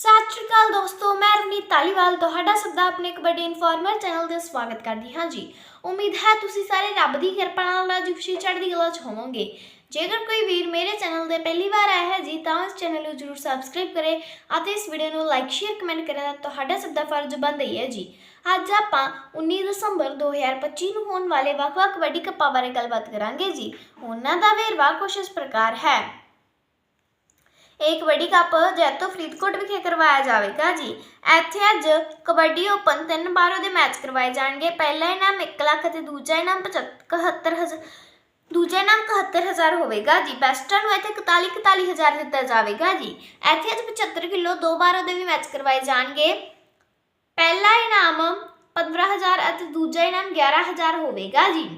ਸਤਿ ਸ਼੍ਰੀ ਅਕਾਲ ਦੋਸਤੋ, ਮੈਂ ਰਵਨੀਤ ਤਾਲੀਵਾਲ ਤੁਹਾਡਾ ਸਭ ਦਾ ਆਪਣੇ ਕਬੱਡੀ ਇਨਫੋਰਮਰ ਚੈਨਲ ਤੇ ਸਵਾਗਤ ਕਰਦੀ ਹਾਂ ਜੀ। ਉਮੀਦ ਹੈ ਤੁਸੀਂ ਸਾਰੇ ਰੱਬ ਦੀ ਕਿਰਪਾ ਨਾਲ ਅੱਜ ਖੁਸ਼ੀ ਚੜ੍ਹਦੀ ਕਲਾ 'ਚ ਹੋਵੋਗੇ। ਜੇਕਰ ਕੋਈ ਵੀਰ ਮੇਰੇ ਚੈਨਲ ਤੇ ਪਹਿਲੀ ਵਾਰ ਆਇਆ ਹੈ ਜੀ, ਤਾਂ ਇਸ ਚੈਨਲ ਨੂੰ ਜਰੂਰ ਸਬਸਕ੍ਰਾਈਬ ਕਰੇ ਅਤੇ ਇਸ ਵੀਡੀਓ ਨੂੰ ਲਾਈਕ ਸ਼ੇਅਰ ਕਮੈਂਟ ਕਰਨਾ ਤੁਹਾਡਾ ਸਭ ਦਾ ਫਰਜ਼ ਬਣਦਾ ਹੀ ਹੈ ਜੀ। ਅੱਜ ਆਪਾਂ 19 ਦਸੰਬਰ 2025 ਨੂੰ ਹੋਣ ਵਾਲੇ ਵੱਖ-ਵੱਖ ਕਬੱਡੀ ਕੱਪਾਂ ਬਾਰੇ ਗੱਲਬਾਤ ਕਰਾਂਗੇ ਜੀ। ਉਹਨਾਂ ਦਾ ਵੇਰਵਾ ਕੁਛ ਇਸ ਪ੍ਰਕਾਰ ਹੈ। ਇਹ ਕਬੱਡੀ ਕੱਪ ਜੈਤੋ ਫਰੀਦਕੋਟ ਵਿਖੇ ਕਰਵਾਇਆ ਜਾਵੇਗਾ ਜੀ। ਇੱਥੇ ਅੱਜ ਕਬੱਡੀ ਓਪਨ ਤਿੰਨ ਬਾਰੋ ਦੇ ਮੈਚ ਕਰਵਾਏ ਜਾਣਗੇ। ਪਹਿਲਾ ਇਨਾਮ 1 ਲੱਖ ਅਤੇ ਦੂਜਾ ਇਨਾਮ 75000 ਦੂਜਾ ਇਨਾਮ 71000 ਹੋਵੇਗਾ ਜੀ। ਬੈਸਟਰ ਨੂੰ ਇੱਥੇ 41 41000 ਦਿੱਤਾ ਜਾਵੇਗਾ ਜੀ। ਇੱਥੇ ਅੱਜ 75 ਕਿਲੋ ਦੋ ਬਾਰੋ ਦੇ ਵੀ ਮੈਚ ਕਰਵਾਏ ਜਾਣਗੇ। ਪਹਿਲਾ ਇਨਾਮ 15000 ਅਤੇ ਦੂਜਾ ਇਨਾਮ 11000 ਹੋਵੇਗਾ ਜੀ।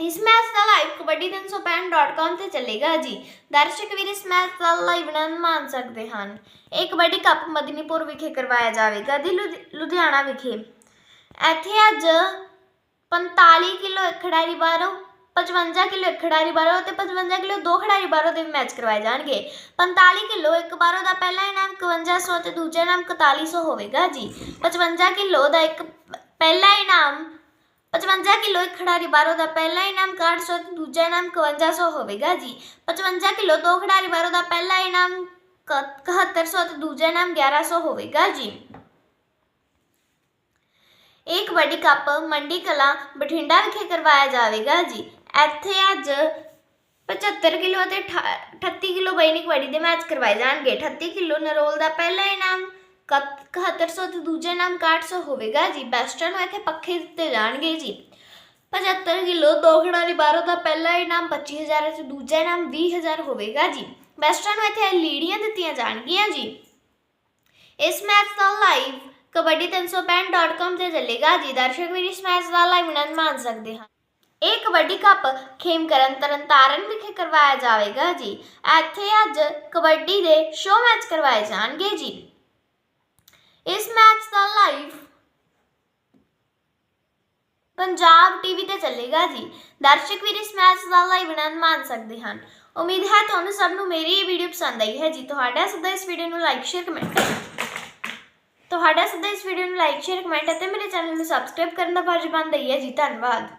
ਇਸ ਮੈਚ ਦਾ ਲਾਈਵ ਕਬੱਡੀ365.com ਤੇ ਚੱਲੇਗਾ ਜੀ। ਦਰਸ਼ਕ ਵੀਰ ਇਸ ਮੈਚ ਦਾ ਲਾਈਵ ਆਨੰਦ ਮਾਣ ਸਕਦੇ ਹਨ। ਇਹ ਕਬੱਡੀ ਕੱਪ ਮਦਨੀਪੁਰ ਵਿਖੇ ਕਰਵਾਇਆ ਜਾਵੇਗਾ ਦੀ ਲੁਧਿਆਣਾ ਵਿਖੇ। ਇੱਥੇ ਅੱਜ 45 ਕਿਲੋ ਇੱਕ ਖਿਡਾਰੀ ਬਾਹਰੋਂ 55 ਕਿਲੋ ਇੱਕ ਖਿਡਾਰੀ ਬਾਹਰੋਂ ਅਤੇ 55 ਕਿਲੋ ਦੋ ਖਿਡਾਰੀ ਬਾਹਰੋਂ ਦੇ ਵੀ ਮੈਚ ਕਰਵਾਏ ਜਾਣਗੇ। 45 ਕਿਲੋ ਇੱਕ ਬਾਹਰੋਂ ਦਾ ਪਹਿਲਾ ਇਨਾਮ 5100 ਅਤੇ ਦੂਜਾ ਇਨਾਮ 4100 ਹੋਵੇਗਾ ਜੀ। 55 ਕਿਲੋ ਦਾ ਇੱਕ ਪਹਿਲਾ ਇਨਾਮ 55 ਕਿਲੋ ਇੱਕ ਖਿਡਾਰੀ ਬਾਹਰੋਂ ਦਾ ਪਹਿਲਾ ਇਨਾਮ 6100 ਤੇ ਦੂਜਾ ਇਨਾਮ 5100 ਹੋਵੇਗਾ ਜੀ 55 ਕਿਲੋ ਦੋ ਖਿਡਾਰੀ ਬਾਹਰੋਂ ਦਾ ਪਹਿਲਾ ਇਨਾਮ 7100 ਤੇ ਦੂਜਾ ਇਨਾਮ 1100 ਹੋਵੇਗਾ ਜੀ ਇਹ ਕਬੱਡੀ ਕੱਪ ਮੰਡੀ ਕਲਾ ਬਠਿੰਡਾ ਵਿਖੇ ਕਰਵਾਇਆ ਜਾਵੇਗਾ ਜੀ ਇੱਥੇ ਅੱਜ 75 ਕਿਲੋ ਅਤੇ 38 ਕਿਲੋ ਬੈਨੀ ਕਬੱਡੀ ਦੇ ਮੈਚ ਕਰਵਾਏ ਜਾਣਗੇ 38 ਕਿਲੋ ਨਰੋਲ ਦਾ ਪਹਿਲਾ ਇਨਾਮ 7100 ਤੇ ਦੂਜਾ ਨਾਮ 6100 ਹੋਵੇਗਾ ਜੀ। ਬੈਸਟਰ ਨੂੰ ਇੱਥੇ ਪੱਖੇ ਦਿੱਤੇ ਜਾਣਗੇ ਜੀ। 75 ਕਿਲੋ ਦੋ ਖਿਡਾਰੀ ਬਾਹਰੋਂ ਦਾ ਪਹਿਲਾ ਇਨਾਮ 25000 ਤੇ ਦੂਜਾ ਇਨਾਮ 20000 ਹੋਵੇਗਾ ਜੀ। ਬੈਸਟਰ ਇੱਥੇ ਲੀੜੀਆਂ ਦਿੱਤੀਆਂ ਜਾਣਗੀਆਂ ਜੀ। ਇਸ ਮੈਚ ਦਾ ਲਾਈਵ ਕਬੱਡੀ365.com ਤੇ ਚੱਲੇਗਾ ਜੀ। ਦਰਸ਼ਕ ਵੀ ਇਸ ਮੈਚ ਦਾ ਲਾਈਵ ਆਨੰਦ ਮਾਣ ਸਕਦੇ ਹਨ। ਇਹ ਕਬੱਡੀ ਕੱਪ ਖੇਮਕਰਨ ਤਰਨਤਾਰਨ ਵਿਖੇ ਕਰਵਾਇਆ ਜਾਵੇਗਾ ਜੀ। ਇੱਥੇ ਅੱਜ ਕਬੱਡੀ ਦੇ ਸ਼ੋਅ ਮੈਚ ਕਰਵਾਏ ਜਾਣਗੇ ਜੀ। ਇਸ ਮੈਚ ਦਾ ਲਾਈਵ ਪੰਜਾਬ ਟੀਵੀ ਤੇ ਚੱਲੇਗਾ ਜੀ। ਦਰਸ਼ਕ ਵੀਰ, ਇਸ ਮੈਚ ਦਾ ਲਾਈਵ ਆਨੰਦ ਮਾਣ ਸਕਦੇ ਹਨ। ਉਮੀਦ ਹੈ ਤੁਹਾਨੂੰ ਸਭ ਨੂੰ ਮੇਰੀ ਇਹ ਵੀਡੀਓ ਪਸੰਦ ਆਈ ਹੈ ਜੀ। ਤੁਹਾਡਾ ਸਦਾ ਇਸ ਵੀਡੀਓ ਨੂੰ ਲਾਈਕ ਸ਼ੇਅਰ ਕਮੈਂਟ ਤੁਹਾਡਾ ਸਦਾ ਇਸ ਵੀਡੀਓ ਨੂੰ ਲਾਈਕ ਸ਼ੇਅਰ ਕਮੈਂਟ ਅਤੇ ਮੇਰੇ ਚੈਨਲ ਨੂੰ ਸਬਸਕ੍ਰਾਈਬ ਕਰਨ ਦਾ ਫਰਜ਼ ਬਣਦਾ ਹੀ ਹੈ ਜੀ। ਧੰਨਵਾਦ।